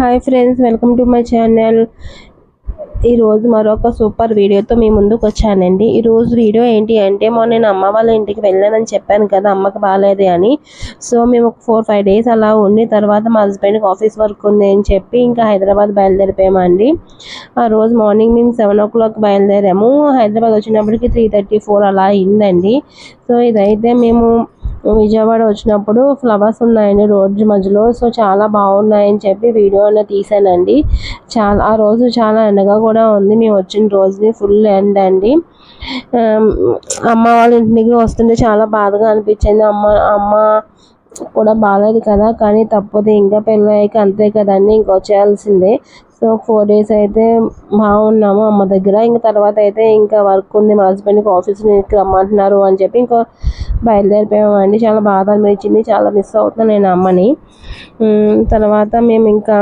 Hi friends welcome to my channel. ఈరోజు మరొక super వీడియోతో మీ ముందుకు వచ్చానండి. ఈరోజు వీడియో ఏంటి అంటే మొన్న నేను అమ్మ వాళ్ళ ఇంటికి వెళ్ళానని చెప్పాను కదా అమ్మకి బాగాలేదు అని. సో మేము ఒక ఫోర్ ఫైవ్ డేస్ అలా ఉండి తర్వాత మా హస్బెండ్కి ఆఫీస్ వర్క్ ఉంది అని చెప్పి ఇంకా హైదరాబాద్ బయలుదేరిపోయామండి ఆ రోజు మార్నింగ్ మేము సెవెన్ ఓ క్లాక్ బయలుదేరాము. హైదరాబాద్ వచ్చినప్పటికి త్రీ థర్టీ ఫోర్ అలా అయిందండి. సో ఇదైతే మేము విజయవాడ వచ్చినప్పుడు ఫ్లవర్స్ ఉన్నాయండి రోడ్డు మధ్యలో. సో చాలా బాగున్నాయని చెప్పి వీడియో అనేది తీసానండి. చాలా ఆ రోజు చాలా ఎండగా కూడా ఉంది. మేము వచ్చిన రోజుని ఫుల్ ఎండ్ అండి. అమ్మ వాళ్ళ ఇంటికి వస్తుంటే చాలా బాధగా అనిపించింది. అమ్మ అమ్మ కూడా బాగాలేదు కదా కానీ తప్పదు. ఇంకా పెళ్ళయ్యాక అంతే కదండి ఇంకా వచ్చేయాల్సిందే సో ఫోర్ డేస్ అయితే బాగున్నాము అమ్మ దగ్గర. ఇంకా తర్వాత అయితే ఇంకా వర్క్ ఉంది. మా హస్బెండ్కి ఆఫీస్ నుంచి రమ్మంటున్నారు అని చెప్పి ఇంకా బయలుదేరిపోయామండి. చాలా బాధ అనిపించింది. చాలా మిస్ అవుతున్నాను నేను అమ్మని. తర్వాత మేము ఇంకా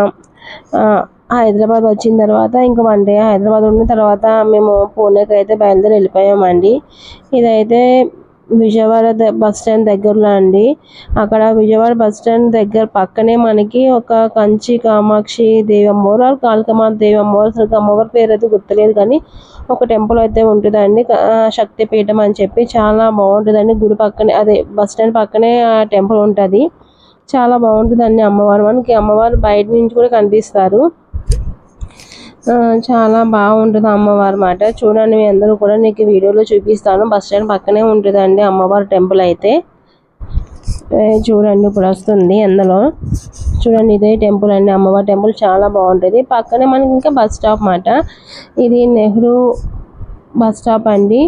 హైదరాబాద్ వచ్చిన తర్వాత ఇంకా వన్ డే హైదరాబాద్ ఉన్న తర్వాత మేము పూణేకి అయితే బయలుదేరి వెళ్ళిపోయామండి. ఇదైతే విజయవాడ బస్ స్టాండ్ దగ్గరలో అండి. అక్కడ విజయవాడ బస్ స్టాండ్ దగ్గర పక్కనే మనకి ఒక కంచి కామాక్షి దేవి అమ్మవారు కాళికమాత దేవి అమ్మవారు అసలు అమ్మవారి పేరు అయితే గుర్తులేదు కానీ ఒక టెంపుల్ అయితే ఉంటుందండి. శక్తిపీఠం అని చెప్పి చాలా బాగుంటుందండి. గుడి పక్కనే అదే బస్ స్టాండ్ పక్కనే ఆ టెంపుల్ ఉంటుంది. చాలా బాగుంటుందండి అమ్మవారు. మనకి అమ్మవారు బయట నుంచి కూడా కనిపిస్తారు. చాలా బాగుంటుంది అమ్మవారి మాట. చూడండి మీ అందరూ కూడా నీకు వీడియోలో చూపిస్తాను. బస్ స్టాండ్ పక్కనే ఉంటుందండి అమ్మవారి టెంపుల్ అయితే. చూడండి ఇప్పుడు వస్తుంది అందులో. చూడండి ఇదే టెంపుల్ అండి. అమ్మవారి టెంపుల్ చాలా బాగుంటుంది. పక్కనే మనకి ఇంకా బస్ స్టాప్ మాట. ఇది నెహ్రూ బస్ స్టాప్ అండి.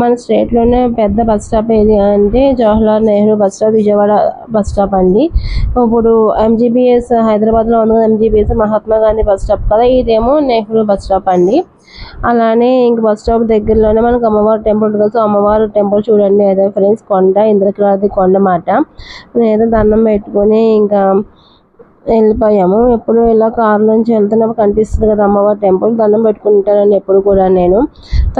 మన స్టేట్లోనే పెద్ద బస్ స్టాప్ ఏది అంటే Jawaharlal Nehru bus stop Vijayawada bus stop అండి. ఇప్పుడు ఎంజీబీఎస్ హైదరాబాద్లో ఉంది MGBS Mahatma Gandhi bus stop కదా ఇదేమో నెహ్రూ బస్ స్టాప్ అండి. అలానే ఇంక బస్ స్టాప్ దగ్గరలోనే మనకు అమ్మవారి టెంపుల్ ఉంటుంది. సో అమ్మవారి టెంపుల్ చూడండి అదే ఫ్రెండ్స్ కొండ ఇంద్రకీలాద్రి కొండ మాట. ఏదో దండం పెట్టుకొని ఇంకా వెళ్ళిపోయాము. ఎప్పుడు ఇలా కార్ నుంచి వెళ్తున్నప్పుడు కనిపిస్తుంది కదా అమ్మవారి టెంపుల్ దండం పెట్టుకుంటానని ఎప్పుడు కూడా నేను.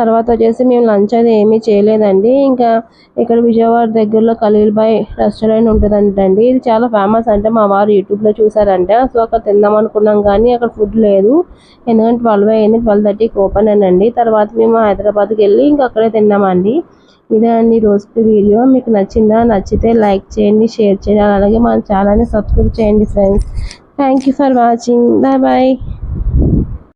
తర్వాత వచ్చేసి మేము లంచ్ అది ఏమీ చేయలేదండి. ఇంకా ఇక్కడ విజయవాడ దగ్గరలో ఖలీల్బాయ్ రెస్టారెంట్ ఉంటుందంటండి. ఇది చాలా ఫేమస్ అంటే మా వారు యూట్యూబ్లో చూసారంట. సో అక్కడ తిందాం అనుకున్నాం కానీ అక్కడ ఫుడ్ లేదు. ఎందుకంటే ట్వెల్వ్ అయ్యింది ట్వెల్వ్ థర్టీకి ఓపెన్ అండి తర్వాత మేము హైదరాబాద్కి వెళ్ళి ఇంకా అక్కడే తిన్నామండి. ఇదే అండి రోజుకి వీడియో. మీకు నచ్చిందా? నచ్చితే లైక్ చేయండి షేర్ చేయండి. అలాగే మన ఛానల్ని సబ్స్క్రైబ్ చేయండి friends. Thank you for watching. Bye bye.